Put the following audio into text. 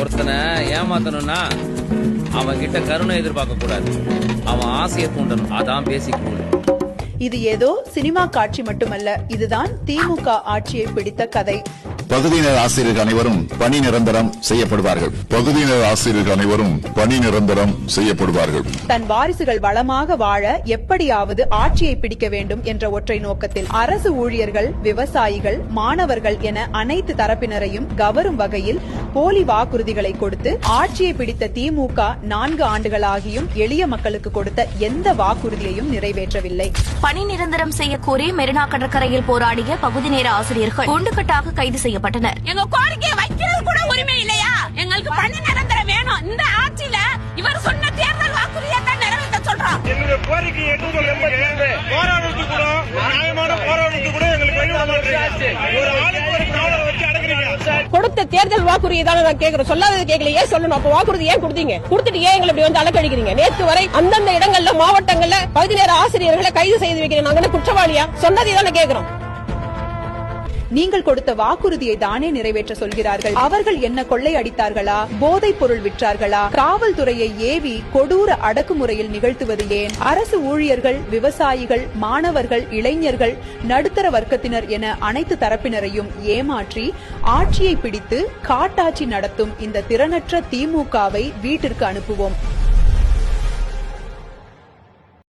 ஒருத்தனை ஏமாத்தணும்னா அவன் கிட்ட கருணை எதிர்பார்க்க கூடாது. அவன் ஆசையை தூண்டணும். அதான் பேசிக் ரூல் இது ஏதோ சினிமா காட்சி மட்டுமல்ல. இதுதான் திமுக ஆட்சியை பிடித்த கதை. பகுதியினர் ஆசிரியர்கள் அனைவரும் பணி நிரந்தரம் செய்யப்படுவார்கள். பகுதியினர் ஆசிரியர்கள் அனைவரும் பணி நிரந்தரம் செய்யப்படுவார்கள். தன் வாரிசுகள் வளமாக வாழ எப்படியாவது ஆட்சியை பிடிக்க வேண்டும் என்ற ஒற்றை நோக்கத்தில் அரசு ஊழியர்கள் விவசாயிகள் மாணவர்கள் என அனைத்து தரப்பினரையும் கவரும் வகையில் போலி வாக்குறுதிகளை கொடுத்து ஆட்சியை பிடித்த திமுக நான்கு ஆண்டுகளாகியும் எளிய மக்களுக்கு கொடுத்த எந்த வாக்குறுதியையும் நிறைவேற்றவில்லை. பணி நிரந்தரம் செய்ய கோரி மெரினா கடற்கரையில் போராடிய பகுதி நேர ஆசிரியர்கள் குண்டுக்கட்டாக கைது செய்யப்பட்டனர் எங்க கோரிக்கையை வைக்கிறது கூட உரிமை இல்லையா? எங்களுக்கு பணி நிரந்தரம் வேணும். இந்த ஆட்சியில இவர் சொன்ன தேர்தல் வாக்குறுதியை தான் நிறைவேற்ற சொல்றோம். எங்களுடைய கோரிக்கை என்ன சொல்றீங்க போராடுறது கூட நியாயமான போராடுறது கூட எங்களுக்கு வழி ஒரு ஆளுக்கு ஒரு காவலரை வச்சு அடக்குறீங்க. கொடுத்த தேர்தல் வாக்குறுதியை தானே நான் கேக்குறோம் சொல்லாதது கேட்கல ஏன் சொல்லணும். அப்ப வாக்குறுதி ஏன் கொடுத்தீங்க? கொடுத்துட்டு ஏன் எங்களை இப்படி வந்து அலக்கடிக்கிறீங்க? நேற்று வரை அந்தந்த இடங்கள்ல மாவட்டங்கள்ல பகுதி நேர ஆசிரியர்களை கைது செய்து வைக்கிறேன். நாங்க குற்றவாளியா? சொன்னதை தானே கேக்குறோம். நீங்கள் கொடுத்த வாக்குறுதியை தானே நிறைவேற்ற சொல்கிறார்கள். அவர்கள் என்ன கொள்ளை அடித்தார்களா? போதைப் பொருள் விற்றார்களா? காவல்துறையை ஏவி கொடூர அடக்குமுறையில் நிகழ்த்துவது ஏன்? அரசு ஊழியர்கள் விவசாயிகள் மாணவர்கள் இளைஞர்கள் நடுத்தர வர்க்கத்தினர் என அனைத்து தரப்பினரையும் ஏமாற்றி ஆட்சியை பிடித்து காட்டாட்சி நடத்தும் இந்த திறனற்ற திமுகவை வீட்டிற்கு அனுப்புவோம்.